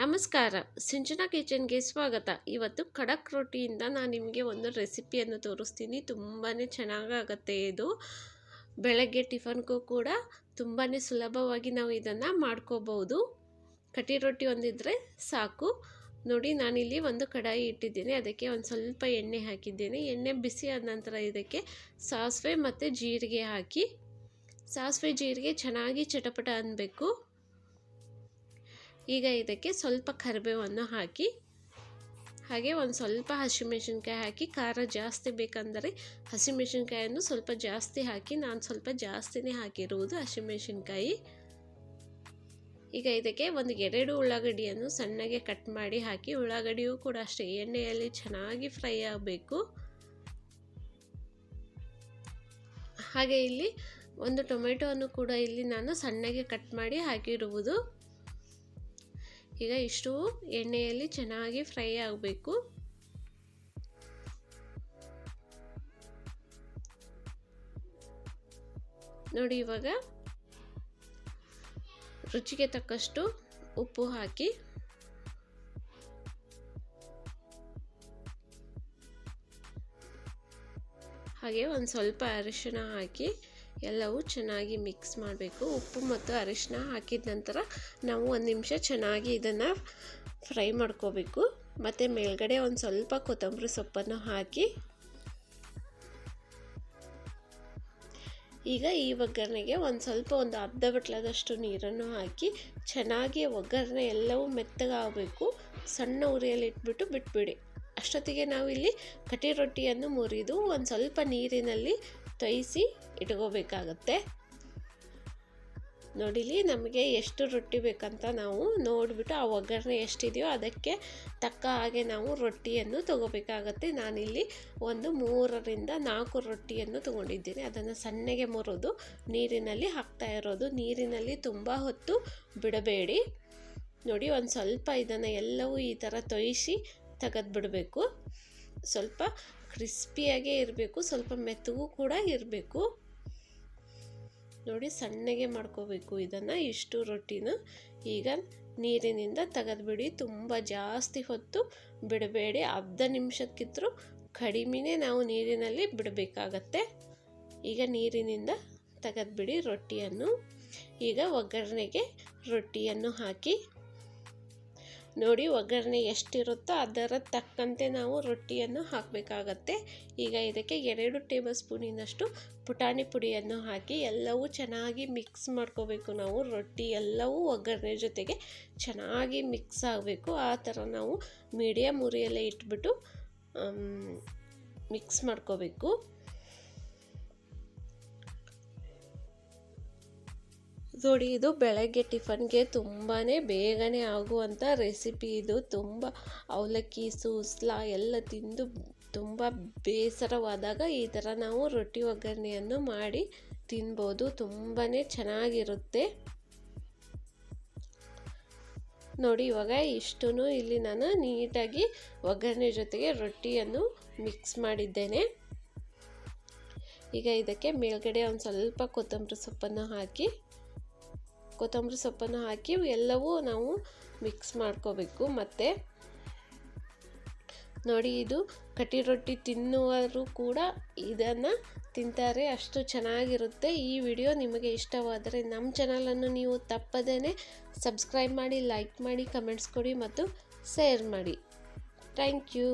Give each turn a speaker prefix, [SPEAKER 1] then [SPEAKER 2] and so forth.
[SPEAKER 1] ನಮಸ್ಕಾರ. ಸಿಂಚನ ಕಿಚನ್ಗೆ ಸ್ವಾಗತ. ಇವತ್ತು ಖಡಕ್ ರೊಟ್ಟಿಯಿಂದ ನಾನು ನಿಮಗೆ ಒಂದು ರೆಸಿಪಿಯನ್ನು ತೋರಿಸ್ತೀನಿ. ತುಂಬಾ ಚೆನ್ನಾಗಾಗತ್ತೆ ಇದು. ಬೆಳಗ್ಗೆ ಟಿಫನ್ಗೂ ಕೂಡ ತುಂಬಾ ಸುಲಭವಾಗಿ ನಾವು ಇದನ್ನು ಮಾಡ್ಕೋಬೋದು ಕಟಿ ರೊಟ್ಟಿ ಒಂದಿದ್ರೆ ಸಾಕು. ನೋಡಿ, ನಾನಿಲ್ಲಿ ಒಂದು ಕಡಾಯಿ ಇಟ್ಟಿದ್ದೀನಿ. ಅದಕ್ಕೆ ಒಂದು ಸ್ವಲ್ಪ ಎಣ್ಣೆ ಹಾಕಿದ್ದೀನಿ. ಎಣ್ಣೆ ಬಿಸಿ ಆದ ನಂತರ ಇದಕ್ಕೆ ಸಾಸಿವೆ ಮತ್ತು ಜೀರಿಗೆ ಹಾಕಿ. ಸಾಸಿವೆ, ಜೀರಿಗೆ ಚೆನ್ನಾಗಿ ಚಟಪಟ ಅನ್ನಬೇಕು ಈಗ ಇದಕ್ಕೆ ಸ್ವಲ್ಪ ಕರಿಬೇವನ್ನು ಹಾಕಿ, ಹಾಗೆ ಒಂದು ಸ್ವಲ್ಪ ಹಸಿಮೆಣಸಿನ್ಕಾಯಿ ಹಾಕಿ, ಖಾರ ಜಾಸ್ತಿ ಬೇಕಂದರೆ ಹಸಿಮೆಣಸಿನ್ಕಾಯನ್ನು ಸ್ವಲ್ಪ ಜಾಸ್ತಿ ಹಾಕಿ, ನಾನು ಸ್ವಲ್ಪ ಜಾಸ್ತಿನೇ ಹಾಕಿರುವುದು ಹಸಿಮೆಣಸಿನ್ಕಾಯಿ. ಈಗ ಇದಕ್ಕೆ ಒಂದು ಎರಡು ಉಳ್ಳಾಗಡ್ಡಿಯನ್ನು ಸಣ್ಣಗೆ ಕಟ್ ಮಾಡಿ ಹಾಕಿ, ಉಳ್ಳಾಗಡ್ಡಿಯೂ ಕೂಡ ಅಷ್ಟೇ, ಎಣ್ಣೆಯಲ್ಲಿ ಚೆನ್ನಾಗಿ ಫ್ರೈ ಆಗಬೇಕು. ಹಾಗೆ ಇಲ್ಲಿ ಒಂದು ಟೊಮೆಟೊವನ್ನು ಕೂಡ ಇಲ್ಲಿ ನಾನು ಸಣ್ಣಗೆ ಕಟ್ ಮಾಡಿ ಹಾಕಿರುವುದು. ಈಗ ಇಷ್ಟು. ಎಣ್ಣೆಯಲ್ಲಿ ಚೆನ್ನಾಗಿ ಫ್ರೈ ಆಗಬೇಕು. ನೋಡಿ ಇವಾಗ ರುಚಿಗೆ ತಕ್ಕಷ್ಟು ಉಪ್ಪು ಹಾಕಿ. ಹಾಗೆ ಒಂದು ಸ್ವಲ್ಪ ಅರಿಶಿನ ಹಾಕಿ. ಎಲ್ಲವೂ ಚೆನ್ನಾಗಿ ಮಿಕ್ಸ್ ಮಾಡಬೇಕು. ಉಪ್ಪು ಮತ್ತು ಅರಿಶಿನ ಹಾಕಿದ ನಂತರ ನಾವು ಒಂದು ನಿಮಿಷ ಚೆನ್ನಾಗಿ ಇದನ್ನು ಫ್ರೈ ಮಾಡ್ಕೋಬೇಕು. ಮತ್ತು ಮೇಲ್ಗಡೆ ಒಂದು ಸ್ವಲ್ಪ ಕೊತ್ತಂಬರಿ ಸೊಪ್ಪನ್ನು ಹಾಕಿ. ಈಗ ಈ ಒಗ್ಗರಣೆಗೆ ಒಂದು ಸ್ವಲ್ಪ ಒಂದು ಅರ್ಧ ಬಟ್ಲದಷ್ಟು ನೀರನ್ನು ಹಾಕಿ ಚೆನ್ನಾಗಿ ಒಗ್ಗರಣೆ ಎಲ್ಲವೂ ಮೆತ್ತಗಾಗಬೇಕು. ಸಣ್ಣ ಉರಿಯಲ್ಲಿ ಇಟ್ಬಿಟ್ಟು ಬಿಟ್ಬಿಡಿ. ಅಷ್ಟೊತ್ತಿಗೆ ನಾವು ಇಲ್ಲಿ ಕಟಿ ರೊಟ್ಟಿಯನ್ನು ಮುರಿದು ಒಂದು ಸ್ವಲ್ಪ ನೀರಿನಲ್ಲಿ ತೊಯಿಸಿ ಇಟ್ಕೋಬೇಕಾಗತ್ತೆ. ನೋಡಿಲಿ ನಮಗೆ ಎಷ್ಟು ರೊಟ್ಟಿ ಬೇಕಂತ ನಾವು ನೋಡಿಬಿಟ್ಟು ಆ ಒಗ್ಗರಣೆ ಎಷ್ಟಿದೆಯೋ ಅದಕ್ಕೆ ತಕ್ಕ ಹಾಗೆ ನಾವು ರೊಟ್ಟಿಯನ್ನು ತಗೋಬೇಕಾಗತ್ತೆ. ನಾನಿಲ್ಲಿ ಒಂದು ಮೂರರಿಂದ ನಾಲ್ಕು ರೊಟ್ಟಿಯನ್ನು ತಗೊಂಡಿದ್ದೀನಿ. ಅದನ್ನು ಸಣ್ಣಗೆ ಮುರೋದು ನೀರಿನಲ್ಲಿ ಹಾಕ್ತಾ ಇರೋದು. ನೀರಿನಲ್ಲಿ ತುಂಬ ಹೊತ್ತು ಬಿಡಬೇಡಿ. ನೋಡಿ ಒಂದು ಸ್ವಲ್ಪ ಇದನ್ನು ಎಲ್ಲವೂ ಈ ಥರ ತೊಯಿಸಿ ತೆಗೆದು ಬಿಡಬೇಕು ಸ್ವಲ್ಪ ಕ್ರಿಸ್ಪಿಯಾಗೇ ಇರಬೇಕು, ಸ್ವಲ್ಪ ಮೆತ್ತಗೂ ಕೂಡ ಇರಬೇಕು. ನೋಡಿ ಸಣ್ಣಗೆ ಮಾಡ್ಕೋಬೇಕು ಇದನ್ನು ಇಷ್ಟು ರೊಟ್ಟಿನ. ಈಗ ನೀರಿನಿಂದ ತೆಗೆದುಬಿಡಿ, ತುಂಬ ಜಾಸ್ತಿ ಹೊತ್ತು ಬಿಡಬೇಡಿ. ಅರ್ಧ ನಿಮಿಷಕ್ಕಿದ್ರೂ ಕಡಿಮೆನೇ ನಾವು ನೀರಿನಲ್ಲಿ ಬಿಡಬೇಕಾಗತ್ತೆ. ಈಗ ನೀರಿನಿಂದ ತೆಗೆದುಬಿಡಿ ರೊಟ್ಟಿಯನ್ನು. ಈಗ ಒಗ್ಗರಣೆಗೆ ರೊಟ್ಟಿಯನ್ನು ಹಾಕಿ ನೋಡಿ ಒಗ್ಗರಣೆ ಎಷ್ಟಿರುತ್ತೋ ಅದರ ತಕ್ಕಂತೆ ನಾವು ರೊಟ್ಟಿಯನ್ನು ಹಾಕಬೇಕಾಗತ್ತೆ. ಈಗ ಇದಕ್ಕೆ ಎರಡು ಟೇಬಲ್ ಸ್ಪೂನಿನಷ್ಟು ಪುಟಾಣಿ ಪುಡಿಯನ್ನು ಹಾಕಿ ಎಲ್ಲವೂ ಚೆನ್ನಾಗಿ ಮಿಕ್ಸ್ ಮಾಡ್ಕೋಬೇಕು ನಾವು. ರೊಟ್ಟಿ ಎಲ್ಲವೂ ಒಗ್ಗರಣೆ ಜೊತೆಗೆ ಚೆನ್ನಾಗಿ ಮಿಕ್ಸ್ ಆಗಬೇಕು. ಆ ಥರ ನಾವು ಮೀಡಿಯಮ್ ಉರಿಯಲ್ಲೇ ಇಟ್ಬಿಟ್ಟು ಮಿಕ್ಸ್ ಮಾಡ್ಕೋಬೇಕು. ನೋಡಿ, ಇದು ಬೆಳಗ್ಗೆ ಟಿಫನ್ಗೆ ತುಂಬಾ ಬೇಗನೆ ಆಗುವಂಥ ರೆಸಿಪಿ ಇದು. ತುಂಬ ಅವಲಕ್ಕಿ, ಸೂಸ್ಲ ಎಲ್ಲ ತಿಂದು ತುಂಬ ಬೇಸರವಾದಾಗ ಈ ಥರ ನಾವು ರೊಟ್ಟಿ ಒಗ್ಗರಣೆಯನ್ನು ಮಾಡಿ ತಿನ್ಬೋದು. ತುಂಬಾ ಚೆನ್ನಾಗಿರುತ್ತೆ. ನೋಡಿ, ಇವಾಗ ಇಷ್ಟು ಇಲ್ಲಿ ನಾನು ನೀಟಾಗಿ ಒಗ್ಗರಣೆ ಜೊತೆಗೆ ರೊಟ್ಟಿಯನ್ನು ಮಿಕ್ಸ್ ಮಾಡಿದ್ದೇನೆ. ಈಗ ಇದಕ್ಕೆ ಮೇಲ್ಗಡೆ ಒಂದು ಸ್ವಲ್ಪ ಕೊತ್ತಂಬರಿ ಸೊಪ್ಪನ್ನು ಹಾಕಿ ಕೊತ್ತಂಬರಿ ಸೊಪ್ಪನ್ನು ಹಾಕಿ ಎಲ್ಲವೂ ನಾವು ಮಿಕ್ಸ್ ಮಾಡ್ಕೋಬೇಕು. ಮತ್ತು ನೋಡಿ ಇದು ಕಟ್ಟಿ ರೊಟ್ಟಿ ತಿನ್ನುವರು ಕೂಡ ಇದನ್ನು ತಿಂತಾರೆ. ಅಷ್ಟು ಚೆನ್ನಾಗಿರುತ್ತೆ. ಈ ವಿಡಿಯೋ ನಿಮಗೆ ಇಷ್ಟವಾದರೆ ನಮ್ಮ ಚಾನಲನ್ನು ನೀವು ತಪ್ಪದೇ ಸಬ್ಸ್ಕ್ರೈಬ್ ಮಾಡಿ, ಲೈಕ್ ಮಾಡಿ, ಕಮೆಂಟ್ಸ್ ಕೊಡಿ ಮತ್ತು ಶೇರ್ ಮಾಡಿ. Thank you.